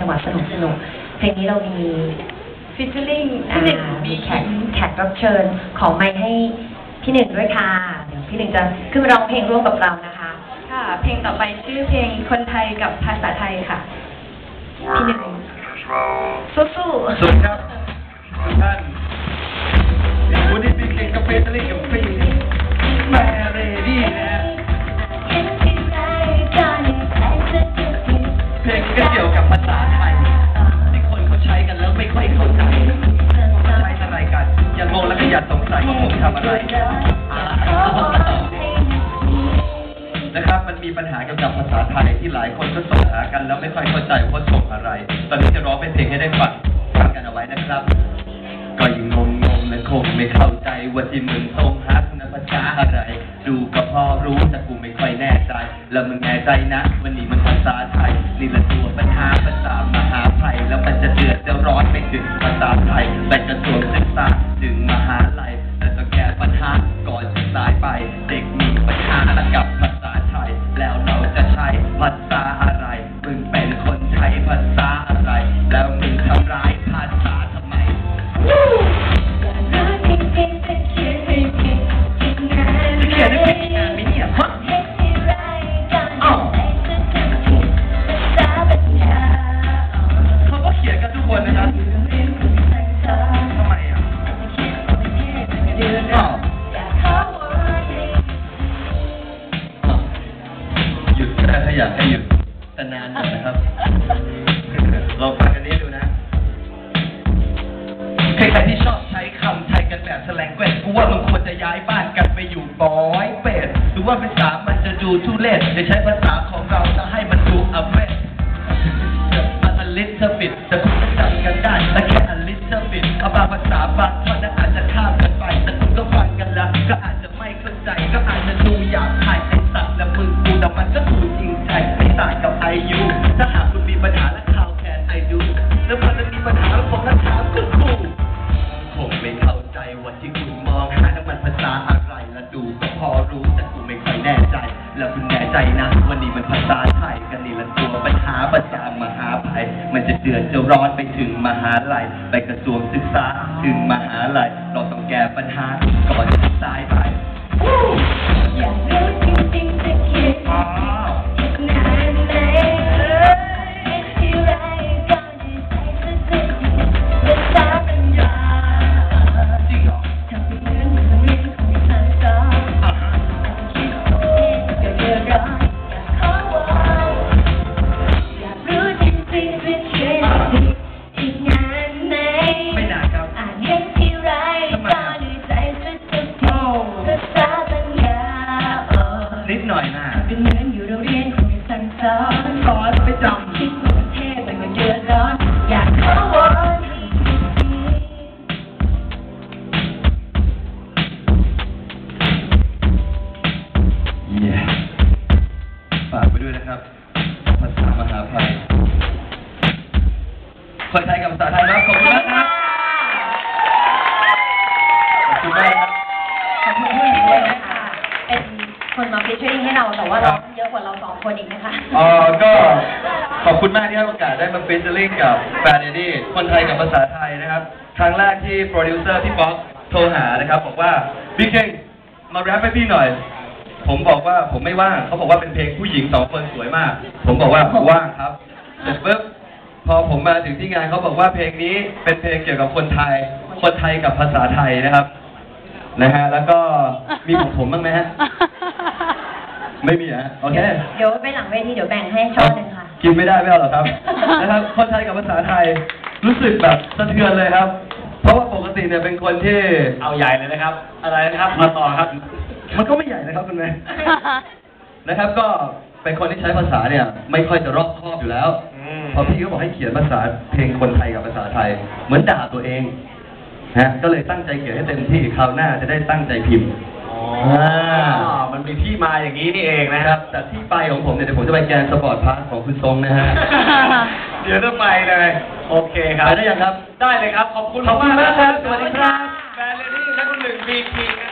จังหวะสนุกสนุกๆเพลงนี้เรามีฟิชเชอร์ลิงอ่าพี่หนึ่งมีมีแขแขกกแขกรับเชิญของไมค์ให้พี่หนึ่งด้วยค่ะเดี๋ยวพี่หนึ่งจะขึ้นมาร้องเพลงร่วมกับเรานะคะ ค่ะ เพลงต่อไปชื่อเพลงคนไทยกับภาษาไทยค่ะ พี่หนึ่งสู้ๆ สวัสดีครับทุกท่านวันนี้มีเก่งกับเฟสเล่นกับฟรีแมรี่ดี้นะฮะเพลงก็เกี่ยว ทำอะไรนะครับ มันมีปัญหาเกี่ยวกับภาษาไทยที่หลายคนก็ส่งหากันแล้วไม่ค่อยเข้าใจว่าส่งอะไร ตอนนี้จะร้องเป็นเพลงให้ได้ฟังฟังกันเอาไว้นะครับ ก็ยังงงงๆและคงไม่เข้าใจว่าที่มึงส่งหาคุณภาษาอะไร ดูก็พอรู้แต่กูไม่ค่อยแน่ใจ แล้วมึงแน่ใจนะ วันนี้มันภาษาไทยนี่ละตัวปัญหาภาษามหาภัยแล้วมันจะเดือดจะร้อนไปถึงภาษาไทยไปกระทรวงศึกษาถึงมหาลัย ก้ปัญหาก่อนจะสายไป เด็กมีปัญหาแล้วกับภาษาไทย แล้วเราจะใช้ภาษาอะไรมึงเป็น ยุดได้ถ้าอยากให้หยุดแต่นานหน่อยนะครับ ลองฟังกันนี้ดูนะ ใครๆที่ชอบใช้คำไทยกันแบบแสลงแกว่งกูว่ามึงควรจะย้ายบ้านกันไปอยู่บอยเป็ดหรือว่าภาษามันจะดูทุเรศจะใช้ภาษาของเราจะให้มันดูอเมซมันอลิทบิดแต่คุณจะจำกันได้แต่แค่อลิทบิดเอาบางภาษาบางท่อนนั้นอาจจะข้ามกันไปแต่คุณก็ฟังกันแล้วก็อาจจะไม่เข้าใจก็อาจจะดูหยาบคาย ร้อนไปถึงมหาลัย ไปกระทรวงศึกษาถึงมหาลัย เราต้องแก้ปัญหาก่อนจะตายไปอ๋อจริ สอนไม่จคิดว่าประเทศมันก็เดือดร้อยากขอวอนฝากไปด้วยนะครับ ภาษามหาภัยคนไทยกับภาษาไทยครับ ขอบคุณมากครับ ขอบคุณมากครับ คนมาฟิชเชอร์ให้เราแต่ว่าร้องเยอะกว่าเราสองคนอีกนะคะเออก็ขอบคุณมากที่ให้โอกาสได้มาฟิชเชอร์ลิงกับแฟนเอดี้คนไทยกับภาษาไทยนะครับ ครั้งแรกที่โปรดิวเซอร์พี่ป๊อกโทรหานะครับบอกว่าพี่เก่งมาแรปให้พี่หน่อย ผมบอกว่าผมไม่ว่างเขาบอกว่าเป็นเพลงผู้หญิงสองคนสวยมาก ผมบอกว่าว่างครับเสร็จปุ๊บพอผมมาถึงที่งานเขาบอกว่าเพลงนี้เป็นเพลงเกี่ยวกับคนไทย คนไทยกับภาษาไทยนะครับนะฮะแล้วก็มีของผมบ้างไหมฮะ ไม่มีฮะโอเค เดี๋ยวไปหลังเวทีเดี๋ยวแบ่งให้ช่อหนึ่งค่ะ กินไม่ได้ไม่เอาหรอกครับ นะครับคนไทยกับภาษาไทยรู้สึกแบบสะเทือนเลยครับ เพราะว่าปกติเนี่ยเป็นคนที่เอาใหญ่เลยนะครับ อะไรนะครับมาต่อครับ มันก็ไม่ใหญ่นะครับคุณแม่นะครับ ก็เป็นคนที่ใช้ภาษาเนี่ย ไม่ค่อยจะรอบคอบอยู่แล้วอืมพอพี่ก็บอกให้เขียนภาษาเพลงคนไทยกับภาษาไทย เหมือนด่าตัวเองนะก็เลยตั้งใจเขียนให้เต็มที่คราวหน้าจะได้ตั้งใจพิมพ์อ๋ออ่า มันมีที่มาอย่างนี้นี่เองนะนะคครัรับบแต่ที่ไปของผมเนี่ยเดี๋ยวผมจะไปแกนสปอร์ตพาร์ทของคุณทรงนะฮะ เดี๋ยวจะไปเลย โอเคครับ ไปได้ยังครับ ได้เลยครับ ขอบคุณขอบคุณมากครับ สวัสดีครับแฟนเลดี้และคุณหนึ่งบีคิงนะ